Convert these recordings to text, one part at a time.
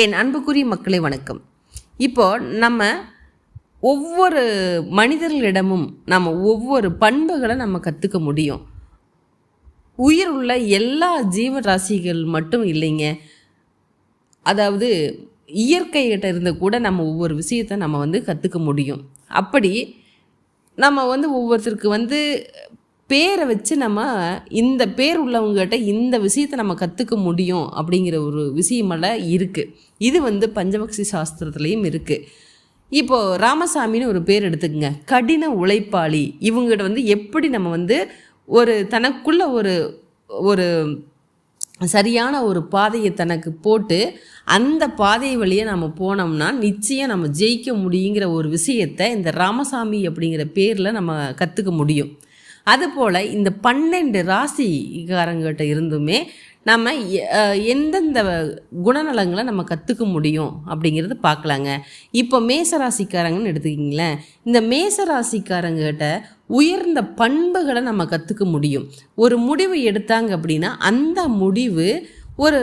என் அன்புக்குரிய மக்களை வணக்கம். இப்போ நம்ம ஒவ்வொரு மனிதர்களிடமும் நம்ம ஒவ்வொரு பண்புகளை நம்ம கற்றுக்க முடியும். உயிர் உள்ள எல்லா ஜீவராசிகள் மட்டும் இல்லைங்க. அதாவது இயற்கைகிட்ட இருந்து கூட நம்ம ஒவ்வொரு விஷயத்தை நம்ம வந்து கற்றுக்க முடியும். அப்படி நம்ம வந்து ஒவ்வொருத்தருக்கு வந்து பேரை வச்சு நம்ம இந்த பேர் உள்ளவங்ககிட்ட இந்த விஷயத்தை நம்ம கற்றுக்க முடியும் அப்படிங்கிற ஒரு விஷயமெல்லாம் இருக்குது இது வந்து பஞ்சபக்ஷி சாஸ்திரத்துலேயும் இருக்குது இப்போது ராமசாமின்னு ஒரு பேர் எடுத்துக்கங்க. கடின உழைப்பாளி. இவங்ககிட்ட வந்து எப்படி நம்ம வந்து ஒரு தனக்குள்ள ஒரு ஒரு சரியான ஒரு பாதையை தனக்கு போட்டு அந்த பாதை வழியே நம்ம போனோம்னா நிச்சயம் நம்ம ஜெயிக்க முடியுங்கிற ஒரு விஷயத்தை இந்த ராமசாமி அப்படிங்கிற பேரில் நம்ம கற்றுக்க முடியும். அதுபோல் இந்த பன்னெண்டு ராசிக்காரங்கிட்ட இருந்துமே நம்ம எ- எந்தெந்த குணநலங்களை நம்ம கற்றுக்க முடியும் அப்படிங்கிறது பார்க்கலாங்க. இப்போ மேசராசிக்காரங்கன்னு எடுத்துக்கிங்களேன். இந்த மேசராசிக்காரங்கிட்ட உயர்ந்த பண்புகளை நம்ம கற்றுக்க முடியும். ஒரு முடிவு எடுத்தாங்க அப்படின்னா அந்த முடிவு ஒரு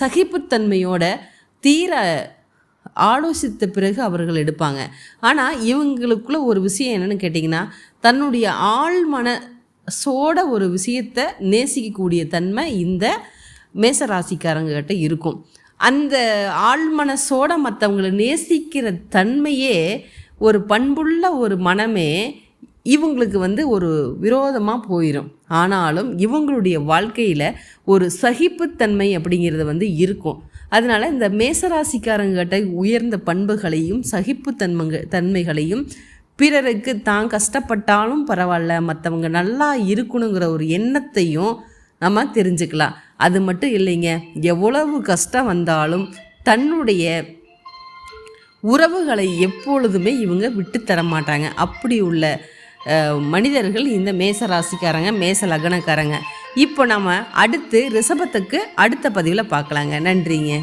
சகிப்புத்தன்மையோட தீர ஆலோசித்த பிறகு அவர்கள் எடுப்பாங்க. ஆனால் இவங்களுக்குள்ள ஒரு விஷயம் என்னன்னு கேட்டிங்கன்னா தன்னுடைய ஆழ்மன சோட ஒரு விஷயத்தை நேசிக்கக்கூடிய தன்மை இந்த மேசராசிக்காரங்ககிட்ட இருக்கும். அந்த ஆழ்மனசோட மற்றவங்களை நேசிக்கிற தன்மையே ஒரு பண்புள்ள ஒரு மனமே இவங்களுக்கு வந்து ஒரு விரோதமாக போயிடும் ஆனாலும் இவங்களுடைய வாழ்க்கையில் ஒரு சகிப்புத்தன்மை அப்படிங்கிறது வந்து இருக்கும். அதனால் இந்த மேசராசிக்காரங்கிட்ட உயர்ந்த பண்புகளையும் சகிப்புத்தன்மைங்க தன்மைகளையும் பிறருக்கு தான் கஷ்டப்பட்டாலும் பரவாயில்ல மற்றவங்க நல்லா இருக்கணுங்கிற ஒரு எண்ணத்தையும் நம்ம தெரிஞ்சுக்கலாம். அது மட்டும் இல்லைங்க எவ்வளவு கஷ்டம் வந்தாலும் தன்னுடைய உறவுகளை எப்பொழுதுமே இவங்க விட்டு தர மாட்டாங்க. அப்படி உள்ள மனிதர்கள் இந்த மேச ராசிக்காரங்க மேச லக்னக்காரங்க. இப்போ நம்ம அடுத்து ரிஷபத்துக்கு அடுத்த பதிவில் பார்க்கலாங்க. நன்றிங்க.